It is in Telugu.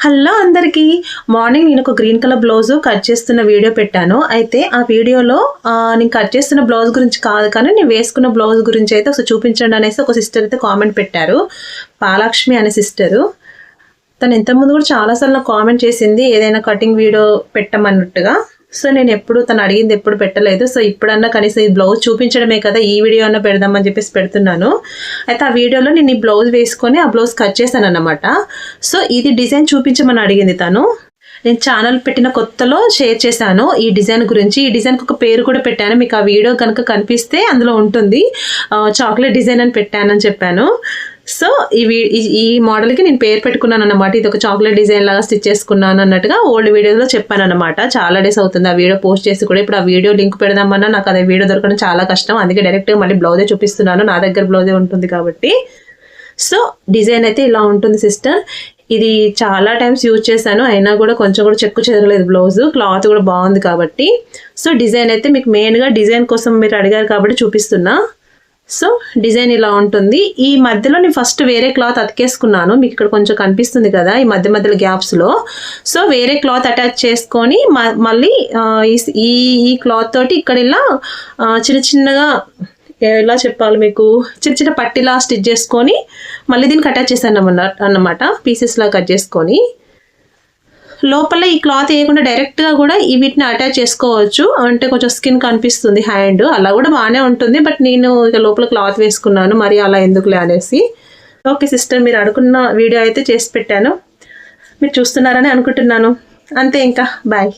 హలో అందరికీ. మార్నింగ్ నేను ఒక గ్రీన్ కలర్ బ్లౌజ్ కట్ చేస్తున్న వీడియో పెట్టాను. అయితే ఆ వీడియోలో నేను కట్ చేస్తున్న బ్లౌజ్ గురించి కాదు కానీ నేను వేసుకున్న బ్లౌజ్ గురించి అయితే ఒకసారి చూపించండి అనేసి ఒక సిస్టర్ అయితే కామెంట్ పెట్టారు. పాలక్ష్మి అనే సిస్టరు తను ఇంతకుముందు కూడా చాలాసార్లు నాకు కామెంట్ చేసింది ఏదైనా కటింగ్ వీడియో పెట్టమన్నట్టుగా. సో నేను ఎప్పుడు తను అడిగింది ఎప్పుడు పెట్టలేదు. సో ఇప్పుడన్నా కనీసం ఈ బ్లౌజ్ చూపించడమే కదా ఈ వీడియో అన్న పెడదామని చెప్పేసి పెడుతున్నాను. అయితే ఆ వీడియోలో నేను ఈ బ్లౌజ్ వేసుకొని ఆ బ్లౌజ్ కట్ చేశాను అన్నమాట సో ఇది డిజైన్ చూపించమని అడిగింది తను. నేను ఛానల్ పెట్టిన కొత్తలో షేర్ చేశాను ఈ డిజైన్ గురించి. ఈ డిజైన్కి ఒక పేరు కూడా పెట్టాను. మీకు ఆ వీడియో కనుక కనిపిస్తే అందులో ఉంటుంది. చాక్లెట్ డిజైన్ అని పెట్టానని చెప్పాను. సో ఈ వీ- ఈ- ఈ మోడల్కి నేను పేరు పెట్టుకున్నాను అనమాట ఇది ఒక చాక్లెట్ డిజైన్ లాగా స్టిచ్ చేసుకున్నాను అన్నట్టుగా ఓల్డ్ వీడియోలో చెప్పాను అనమాట చాలా డేస్ అవుతుంది ఆ వీడియో పోస్ట్ చేసి కూడా. ఇప్పుడు ఆ వీడియో లింక్ పెడదామన్నా నాకు అదే వీడియో దొరకడం చాలా కష్టం. అందుకే డైరెక్ట్గా మళ్ళీ బ్లౌజే చూపిస్తున్నాను. నా దగ్గర బ్లౌజే ఉంటుంది కాబట్టి. సో డిజైన్ అయితే ఇలా ఉంటుంది సిస్టర్. ఇది చాలా టైమ్స్ యూజ్ చేశాను. అయినా కూడా కొంచెం కూడా చెక్కు చెదరలేదు బ్లౌజ్. క్లాత్ కూడా బాగుంది కాబట్టి. సో డిజైన్ అయితే మీకు మెయిన్గా డిజైన్ కోసం మీరు అడిగారు కాబట్టి చూపిస్తున్నా. సో డిజైన్ ఇలా ఉంటుంది. ఈ మధ్యలో నేను ఫస్ట్ వేరే క్లాత్ అతికేసుకున్నాను. మీకు ఇక్కడ కొంచెం కనిపిస్తుంది కదా ఈ మధ్య మధ్యలో గ్యాప్స్లో సో వేరే క్లాత్ అటాచ్ చేసుకొని మ- మళ్ళీ ఈ- ఈ ఈ క్లాత్ తోటి ఇక్కడ ఇలా చిన్న చిన్నగా ఎలా చెప్పాలి మీకు చిన్న చిన్న పట్టిలా స్టిచ్ చేసుకొని మళ్ళీ దీనికి అటాచ్ చేశాను అన్నమాట అన్నమాట పీసెస్లా కట్ చేసుకొని. లోపల ఈ క్లాత్ వేయకుండా డైరెక్ట్గా కూడా ఈ వీటిని అటాచ్ చేసుకోవచ్చు. అంటే కొంచెం స్కిన్ కనిపిస్తుంది హ్యాండ్ అలా కూడా బాగానే ఉంటుంది. బట్ నేను ఇక లోపల క్లాత్ వేసుకున్నాను. మరి అలా ఎందుకులే అనేసి. ఓకే సిస్టర్ మీరు అనుకున్న వీడియో అయితే చేసి పెట్టాను. మీరు చూస్తున్నారని అనుకుంటున్నాను. అంతే ఇంకా. బాయ్